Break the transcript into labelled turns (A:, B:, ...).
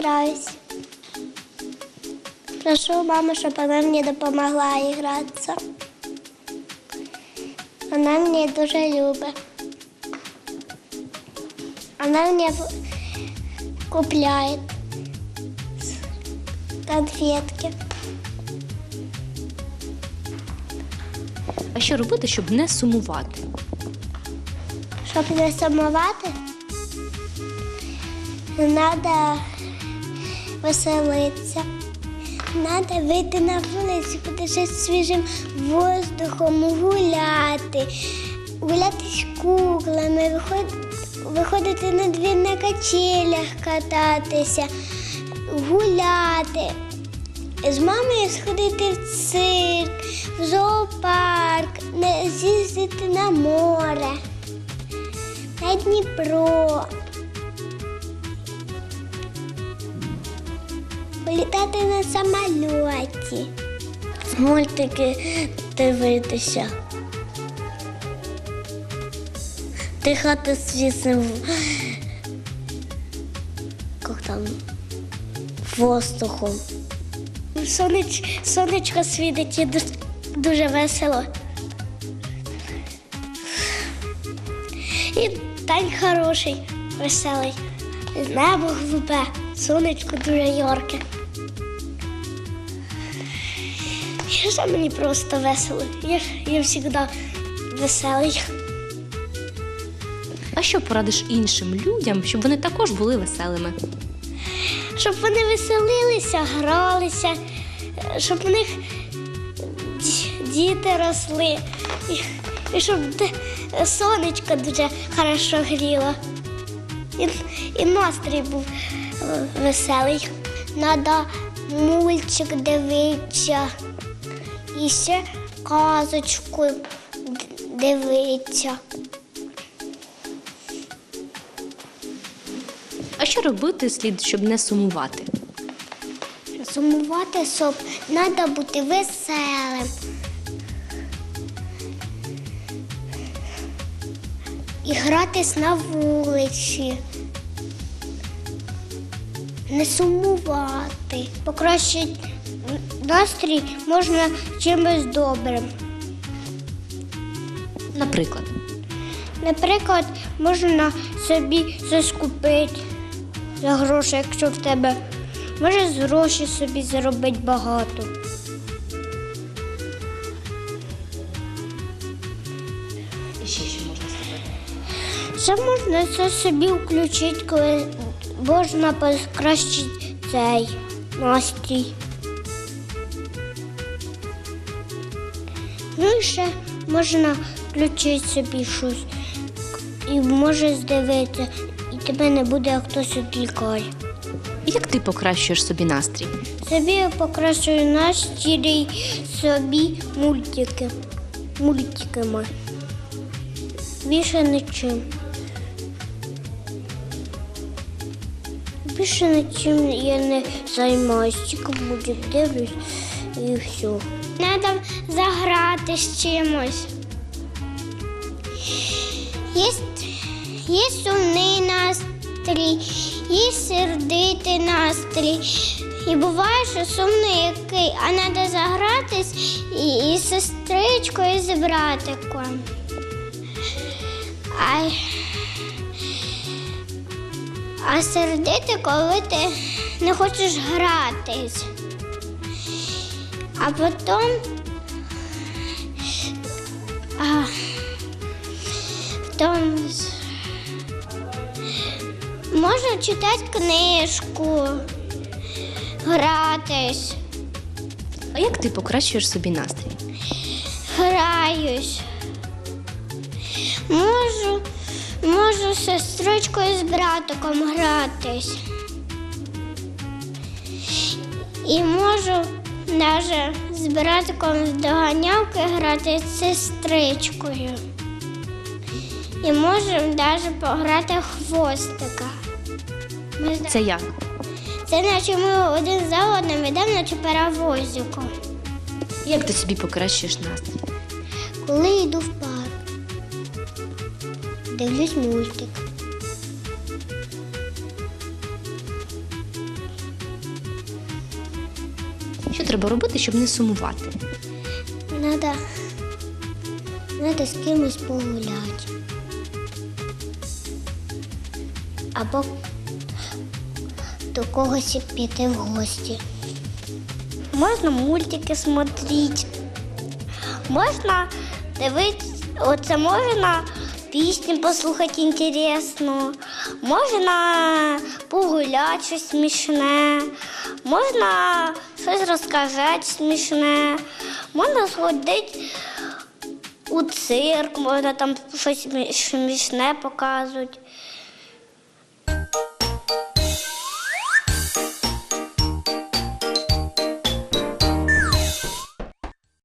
A: граюсь. Прошу маму, щоб вона мені допомогла гратися. Вона мене дуже любить. Вона мені купляє конфетки.
B: А що робити, щоб не сумувати?
A: Щоб не сумувати, треба веселитися. Треба вийти на вулицю, подишати свіжим воздухом, гуляти, гуляти з куклами, виходити на двір на качелях кататися, гуляти. З мамою сходити в цирк, в зоопарк, з'їздити на море, на Дніпро. Політати на самольоті. Мультики дивитися. Дихати свіжим як там, воздухом. Сонеч, сонечко світить і дуже, весело. І день хороший, веселий. Небо голубе, сонечко дуже ярке. Ще мені просто весело. Я, я завжди веселий.
B: А що порадиш іншим людям, щоб вони також були веселими?
A: Щоб вони веселилися, гралися, щоб у них діти росли, і, і щоб сонечко дуже хорошо гріло. І, і настрій був е, веселий. Треба мультик дивитися. І ще казочку дивитися.
B: А що робити слід, щоб не сумувати?
A: Сумувати, щоб треба бути веселим. І гратись на вулиці. Не сумувати. Покращити настрій можна чимось добрим.
B: Наприклад,
A: Наприклад, можна собі щось купити за гроші, якщо в тебе може з гроші собі заробити багато.
B: і ще що можна зробити?
A: Це можна це собі включити, коли можна покращити цей настрій. Ну і ще можна включити собі щось і може здивитися, і тебе не буде хтось відлікає.
B: Як ти покращуєш собі настрій?
A: Собі я покращую настрій собі мультики. Мультиками. Більше нічим. Більше нічим я не займаюся, тільки мультик дивлюсь і все. Треба заграти з чимось. Є, є сумний настрій, є сердитий настрій. І буває, що сумний який, а треба загратись і, і сестричкою, і з братиком. А, а сердити, коли ти не хочеш гратись. А потім. А, потім можна читати книжку, гратись,
B: А як ти покращуєш собі настрій?
A: граюсь. Можу, можу з сестричкою з братиком гратись. І можу навіть з братиком з доганялки грати з сестричкою. І можемо навіть пограти в хвостика. Ми
B: Це як?
A: Це наче ми один за одним йдемо, наче паровозиком.
B: Як ти собі покращуєш настрій?
A: Коли йду в парк, дивлюсь мультик.
B: Що треба робити, щоб не сумувати?
A: Надо, надо з кимось погуляти. Або до когось піти в гості. Можна мультики смотреть. Можна дивитися, оце можна пісні послухати інтересно, можна погуляти щось смішне, можна щось розказати смішне, можна сходити у цирк, можна там щось смішне показувати.